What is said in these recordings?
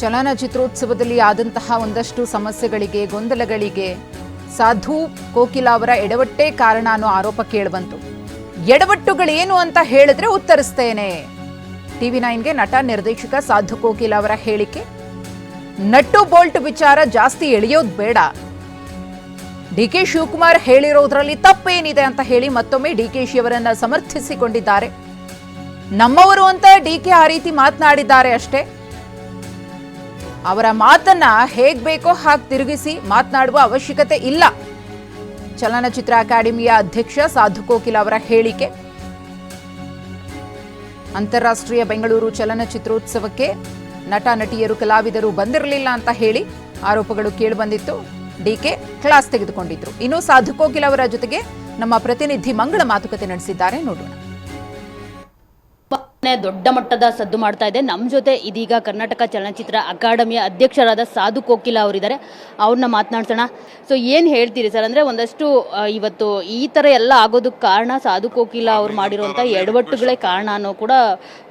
ಚಲನಚಿತ್ರೋತ್ಸವದಲ್ಲಿ ಆದಂತಹ ಒಂದಷ್ಟು ಸಮಸ್ಯೆಗಳಿಗೆ, ಗೊಂದಲಗಳಿಗೆ ಸಾಧು ಕೋಕಿಲ ಅವರ ಎಡವಟ್ಟೇ ಕಾರಣ ಅನ್ನೋ ಆರೋಪ ಕೇಳಿಬಂತು. ಎಡವಟ್ಟುಗಳೇನು ಅಂತ ಹೇಳಿದ್ರೆ ಉತ್ತರಿಸ್ತೇನೆ. ಟಿವಿ ನೈನ್ಗೆ ನಟ, ನಿರ್ದೇಶಕ ಸಾಧು ಕೋಕಿಲ ಅವರ ಹೇಳಿಕೆ, ನಟ್ಟು ಬೋಲ್ಟ್ ವಿಚಾರ ಜಾಸ್ತಿ ಎಳೆಯೋದು ಬೇಡ. ಡಿ ಕೆ ಶಿವಕುಮಾರ್ ಹೇಳಿರೋದ್ರಲ್ಲಿ ತಪ್ಪೇನಿದೆ ಅಂತ ಹೇಳಿ ಮತ್ತೊಮ್ಮೆ ಡಿ ಕೆ ಶಿವರನ್ನ ಸಮರ್ಥಿಸಿಕೊಂಡಿದ್ದಾರೆ. ನಮ್ಮವರು ಅಂತ ಡಿ ಕೆ ಆ ರೀತಿ ಮಾತನಾಡಿದ್ದಾರೆ ಅಷ್ಟೇ. ಅವರ ಮಾತನ್ನ ಹೇಗ್ ಬೇಕೋ ಹಾಗೆ ತಿರುಗಿಸಿ ಮಾತನಾಡುವ ಅವಶ್ಯಕತೆ ಇಲ್ಲ. ಚಲನಚಿತ್ರ ಅಕಾಡೆಮಿಯ ಅಧ್ಯಕ್ಷ ಸಾಧು ಕೋಕಿಲ ಅವರ ಹೇಳಿಕೆ. ಅಂತಾರಾಷ್ಟ್ರೀಯ ಬೆಂಗಳೂರು ಚಲನಚಿತ್ರೋತ್ಸವಕ್ಕೆ ನಟ, ನಟಿಯರು, ಕಲಾವಿದರು ಬಂದಿರಲಿಲ್ಲ ಅಂತ ಹೇಳಿ ಆರೋಪಗಳು ಕೇಳಿಬಂದಿತ್ತು ಡಿಕೆ ಕ್ಲಾಸ್ ತೆಗೆದುಕೊಂಡಿದ್ರು. ಇನ್ನು ಸಾಧು ಕೋಕಿಲ ಅವರ ಜೊತೆಗೆ ನಮ್ಮ ಪ್ರತಿನಿಧಿ ಮಂಗಳ ಮಾತುಕತೆ ನಡೆಸಿದ್ದಾರೆ. ನೋಡೋಣ. ತುಂಬಾನೇ ದೊಡ್ಡ ಮಟ್ಟದ ಸದ್ದು ಮಾಡ್ತಾ ಇದೆ. ನಮ್ಮ ಜೊತೆ ಇದೀಗ ಕರ್ನಾಟಕ ಚಲನಚಿತ್ರ ಅಕಾಡೆಮಿಯ ಅಧ್ಯಕ್ಷರಾದ ಸಾಧು ಕೋಕಿಲ ಅವರಿದ್ದಾರೆ. ಅವ್ರನ್ನ ಮಾತನಾಡ್ಸೋಣ. ಸೊ ಏನು ಹೇಳ್ತೀರಿ ಸರ್? ಅಂದರೆ ಒಂದಷ್ಟು ಇವತ್ತು ಈ ಥರ ಎಲ್ಲ ಆಗೋದಕ್ಕೆ ಕಾರಣ ಸಾಧು ಕೋಕಿಲ ಅವ್ರು ಮಾಡಿರುವಂಥ ಎಡವಟ್ಟುಗಳೇ ಕಾರಣ ಅನ್ನೋ ಕೂಡ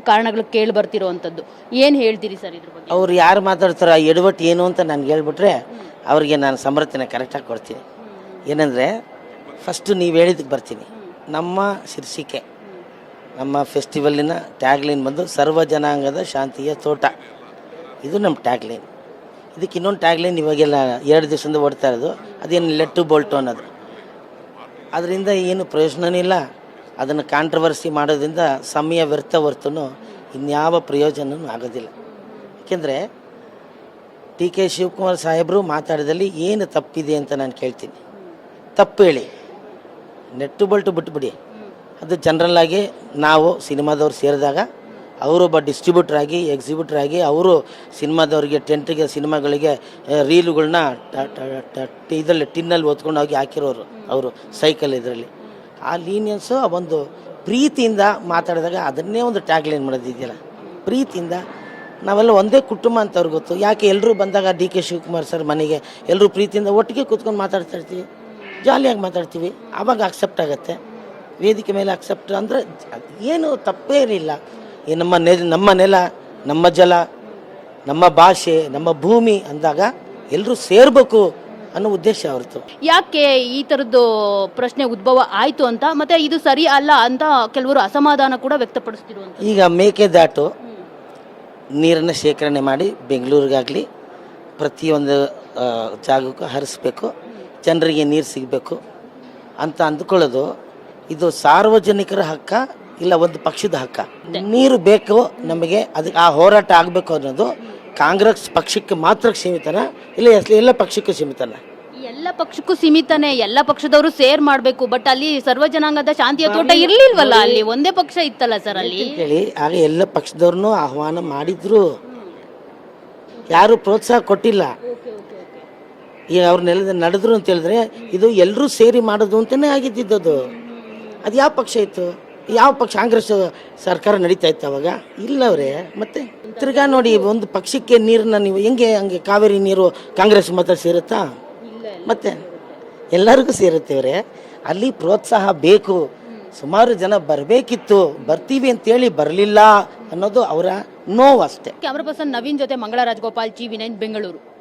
ಕಾರಣಗಳು ಕೇಳಿ ಬರ್ತಿರೋವಂಥದ್ದು. ಏನು ಹೇಳ್ತೀರಿ ಸರ್ ಇದ್ರ ಬಗ್ಗೆ? ಅವ್ರು ಯಾರು ಮಾತಾಡ್ತಾರೆ ಆ ಎಡವಟ್ಟು ಏನು ಅಂತ ನನಗೆ ಹೇಳ್ಬಿಟ್ರೆ ಅವರಿಗೆ ನಾನು ಸಮರ್ಥನೆ ಕರೆಕ್ಟಾಗಿ ಕೊಡ್ತೀನಿ. ಏನಂದರೆ ಫಸ್ಟು ನೀವು ಹೇಳಿದಕ್ಕೆ ಬರ್ತೀನಿ. ನಮ್ಮ ಶೀರ್ಷಿಕೆ. ನಮ್ಮ ಫೆಸ್ಟಿವಲ್ಲಿನ ಟ್ಯಾಗ್ಲೈನ್ ಬಂದು ಸರ್ವ ಜನಾಂಗದ ಶಾಂತಿಯ ತೋಟ. ಇದು ನಮ್ಮ ಟ್ಯಾಗ್ಲೈನ್. ಇದಕ್ಕೆ ಇನ್ನೊಂದು ಟ್ಯಾಗ್ಲೈನ್ ಇವಾಗೆಲ್ಲ ಎರಡು ದಿವಸದಿಂದ ಓಡ್ತಾ ಇರೋದು. ಅದೇನು ಲೆಟ್ಟು ಬೋಲ್ಟು ಅನ್ನೋದು. ಅದರಿಂದ ಏನು ಪ್ರಯೋಜನವೂ ಇಲ್ಲ. ಅದನ್ನು ಕಾಂಟ್ರವರ್ಸಿ ಮಾಡೋದ್ರಿಂದ ಸಮಯ ವ್ಯರ್ಥ ಹೊರ್ತೂ ಇನ್ಯಾವ ಪ್ರಯೋಜನವೂ ಆಗೋದಿಲ್ಲ. ಏಕೆಂದರೆ ಟಿ ಕೆ ಶಿವಕುಮಾರ್ ಸಾಹೇಬರು ಮಾತಾಡಿದಲ್ಲಿ ಏನು ತಪ್ಪಿದೆ ಅಂತ ನಾನು ಕೇಳ್ತೀನಿ. ತಪ್ಪು ಹೇಳಿ. ನೆಟ್ಟು ಬಲ್ಟು ಬಿಟ್ಬಿಡಿ. ಅದು ಜನರಲ್ ಆಗಿ ನಾವು ಸಿನಿಮಾದವ್ರು ಸೇರಿದಾಗ ಅವರೊಬ್ಬ ಡಿಸ್ಟ್ರಿಬ್ಯೂಟರ್ ಆಗಿ ಎಕ್ಸಿಬ್ಯೂಟರ್ ಆಗಿ, ಅವರು ಸಿನಿಮಾದವ್ರಿಗೆ ಟೆಂಟ್ಗೆ ಸಿನಿಮಾಗಳಿಗೆ ರೀಲುಗಳನ್ನ ಇದರಲ್ಲಿ ಟಿನ್ನಲ್ಲಿ ಓದ್ಕೊಂಡು ಹೋಗಿ ಹಾಕಿರೋರು ಅವರು ಸೈಕಲ್ ಇದರಲ್ಲಿ. ಆ ಲೀನಿಯನ್ಸು ಒಂದು ಪ್ರೀತಿಯಿಂದ ಮಾತಾಡಿದಾಗ ಅದನ್ನೇ ಒಂದು ಟ್ಯಾಗ್ಲೈನ್ ಮಾಡೋದಿದೆಯಲ್ಲ ಪ್ರೀತಿಯಿಂದ ನಾವೆಲ್ಲ ಒಂದೇ ಕುಟುಂಬ ಅಂತ ಅವ್ರಿಗೆ ಗೊತ್ತು. ಯಾಕೆ ಎಲ್ಲರೂ ಬಂದಾಗ ಡಿ ಕೆ ಶಿವಕುಮಾರ್ ಸರ್ ಮನೆಗೆ ಎಲ್ಲರೂ ಪ್ರೀತಿಯಿಂದ ಒಟ್ಟಿಗೆ ಕೂತ್ಕೊಂಡು ಮಾತಾಡ್ತಾ ಇರ್ತೀವಿ. ಜಾಲಿಯಾಗಿ ಮಾತಾಡ್ತೀವಿ. ಆವಾಗ ಅಕ್ಸೆಪ್ಟ್ ಆಗುತ್ತೆ. ವೇದಿಕೆ ಮೇಲೆ ಅಕ್ಸೆಪ್ಟ್ ಅಂದರೆ ಏನು ತಪ್ಪೇ ಇರಲಿಲ್ಲ. ಈ ನಮ್ಮ ನೆ ನಮ್ಮ ನೆಲ ನಮ್ಮ ಜಲ ನಮ್ಮ ಭಾಷೆ ನಮ್ಮ ಭೂಮಿ ಅಂದಾಗ ಎಲ್ಲರೂ ಸೇರಬೇಕು ಅನ್ನೋ ಉದ್ದೇಶ ಅವ್ರದ್ದು. ಯಾಕೆ ಈ ಥರದ್ದು ಪ್ರಶ್ನೆ ಉದ್ಭವ ಆಯಿತು ಅಂತ ಮತ್ತೆ ಇದು ಸರಿ ಅಲ್ಲ ಅಂತ ಕೆಲವರು ಅಸಮಾಧಾನ ಕೂಡ ವ್ಯಕ್ತಪಡಿಸ್ತಿರುವಂಥ ಈಗ ಮೇಕೆದಾಟು ನೀರನ್ನು ಶೇಖರಣೆ ಮಾಡಿ ಬೆಂಗಳೂರಿಗಾಗಲಿ ಪ್ರತಿಯೊಂದು ಜಾಗಕ್ಕೂ ಹರಿಸ್ಬೇಕು ಜನರಿಗೆ ನೀರು ಸಿಗಬೇಕು ಅಂತ ಅಂದ್ಕೊಳ್ಳೋದು ಇದು ಸಾರ್ವಜನಿಕರ ಹಕ್ಕ ಇಲ್ಲ ಒಂದು ಪಕ್ಷದ ಹಕ್ಕ. ನೀರು ಬೇಕು ನಮಗೆ ಅದಕ್ಕೆ ಆ ಹೋರಾಟ ಆಗಬೇಕು ಅನ್ನೋದು ಕಾಂಗ್ರೆಸ್ ಪಕ್ಷಕ್ಕೆ ಮಾತ್ರ ಸೀಮಿತನ ಇಲ್ಲ ಎಲ್ಲ ಪಕ್ಷಕ್ಕೂ ಸೀಮಿತನ? ಎಲ್ಲ ಪಕ್ಷಕ್ಕೂ ಸೀಮಿತನೇ ಎಲ್ಲ ಪಕ್ಷದವರು ಸೇರ್ ಮಾಡಬೇಕು ಬಟ್ ಅಲ್ಲಿ ಸರ್ವ ಜನಾಂಗದ ಶಾಂತಿಯ ತೋಟ ಇರ್ಲಿಲ್ವಲ್ಲ? ಅಲ್ಲಿ ಒಂದೇ ಪಕ್ಷ ಇತ್ತಲ್ಲ ಸರ್ ಅಲ್ಲಿ? ಹೇಳಿ ಆಗ ಎಲ್ಲ ಪಕ್ಷದವ್ರನ್ನೂ ಆಹ್ವಾನ ಮಾಡಿದ್ರು. ಯಾರು ಪ್ರೋತ್ಸಾಹ ಕೊಟ್ಟಿಲ್ಲ. ಈಗ ಅವ್ರ ನೆಲದ ನಡೆದ್ರು ಅಂತ ಹೇಳಿದ್ರೆ ಇದು ಎಲ್ಲರೂ ಸೇರಿ ಮಾಡೋದು ಅಂತಲೇ ಆಗಿದ್ದಿದ್ದದು ಅದು ಯಾವ ಪಕ್ಷ ಇತ್ತು? ಯಾವ ಪಕ್ಷ? ಕಾಂಗ್ರೆಸ್ ಸರ್ಕಾರ ನಡೀತಾ ಇತ್ತು ಅವಾಗ? ಇಲ್ಲವ್ರೆ ಮತ್ತೆ? ತಿರ್ಗಾ ನೋಡಿ ಒಂದು ಪಕ್ಷಕ್ಕೆ ನೀರನ್ನ ನೀವು ಹೆಂಗೆ ಹಂಗೆ ಕಾವೇರಿ ನೀರು ಕಾಂಗ್ರೆಸ್ ಮಾತ್ರ ಸೇರುತ್ತಾ? ಮತ್ತೆ? ಎಲ್ಲರಿಗೂ ಸೇರುತ್ತೆ ಅವರೇ. ಅಲ್ಲಿ ಪ್ರೋತ್ಸಾಹ ಬೇಕು. ಸುಮಾರು ಜನ ಬರಬೇಕಿತ್ತು. ಬರ್ತೀವಿ ಅಂತೇಳಿ ಬರಲಿಲ್ಲ ಅನ್ನೋದು ಅವರ ನೋವು ಅಷ್ಟೇ. ಕ್ಯಾಮ್ರಾ ಪರ್ಸನ್ ನವೀನ್ ಜೊತೆ ಮಂಗಳ ರಾಜಗೋಪಾಲ್ ಜಿ ವಿನಯ್ ಬೆಂಗಳೂರು.